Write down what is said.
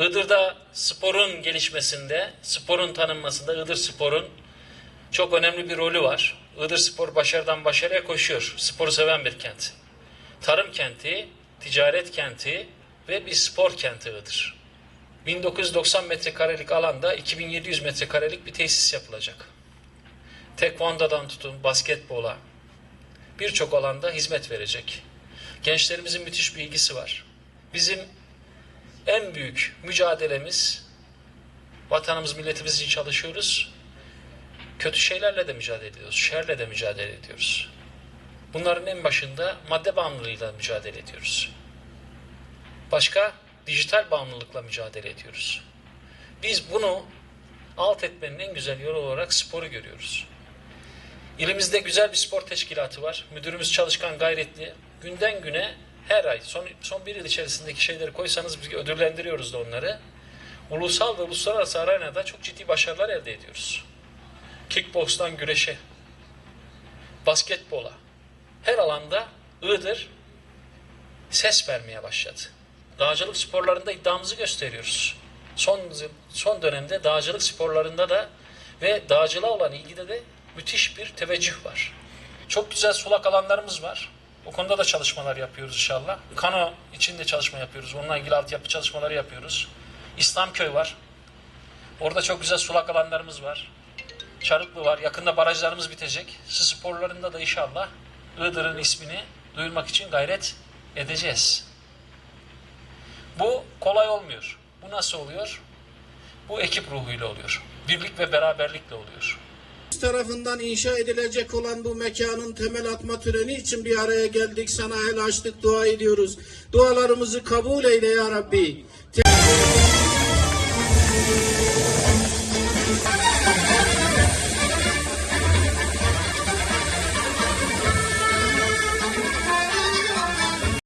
Iğdır'da sporun gelişmesinde, sporun tanınmasında Iğdır Spor'un çok önemli bir rolü var. Iğdır Spor başarıdan başarıya koşuyor. Sporu seven bir kent. Tarım kenti, ticaret kenti ve bir spor kenti Iğdır. 1990 metrekarelik alanda 2700 metrekarelik bir tesis yapılacak. Tekvando'dan tutun basketbola birçok alanda hizmet verecek. Gençlerimizin müthiş bir ilgisi var. Bizim en büyük mücadelemiz vatanımız, milletimiz için çalışıyoruz. Kötü şeylerle de mücadele ediyoruz. Şerle de mücadele ediyoruz. Bunların en başında madde bağımlılığıyla mücadele ediyoruz. Başka dijital bağımlılıkla mücadele ediyoruz. Biz bunu alt etmenin en güzel yolu olarak sporu görüyoruz. İlimizde güzel bir spor teşkilatı var. Müdürümüz çalışkan, gayretli. Günden güne her ay, son, son bir yıl içerisindeki şeyleri koysanız biz ödüllendiriyoruz da onları. Ulusal ve uluslararası arenada çok ciddi başarılar elde ediyoruz. Kickbokstan güreşe, basketbola, her alanda Iğdır ses vermeye başladı. Dağcılık sporlarında iddiamızı gösteriyoruz. Son son dönemde dağcılık sporlarında da ve dağcılığa olan ilgide de müthiş bir teveccüh var. Çok güzel sulak alanlarımız var. O konuda da çalışmalar yapıyoruz inşallah. Kano için de çalışma yapıyoruz. Onunla ilgili altyapı çalışmaları yapıyoruz. İslamköy var. Orada çok güzel sulak alanlarımız var. Çarıklı var. Yakında barajlarımız bitecek. Su sporlarında da inşallah Iğdır'ın ismini duyurmak için gayret edeceğiz. Bu kolay olmuyor. Bu nasıl oluyor? Bu ekip ruhuyla oluyor. Birlik ve beraberlikle oluyor. Tarafından inşa edilecek olan bu mekanın temel atma töreni için bir araya geldik. Sana el açtık, dua ediyoruz. Dualarımızı kabul eyle ya Rabbi. Te-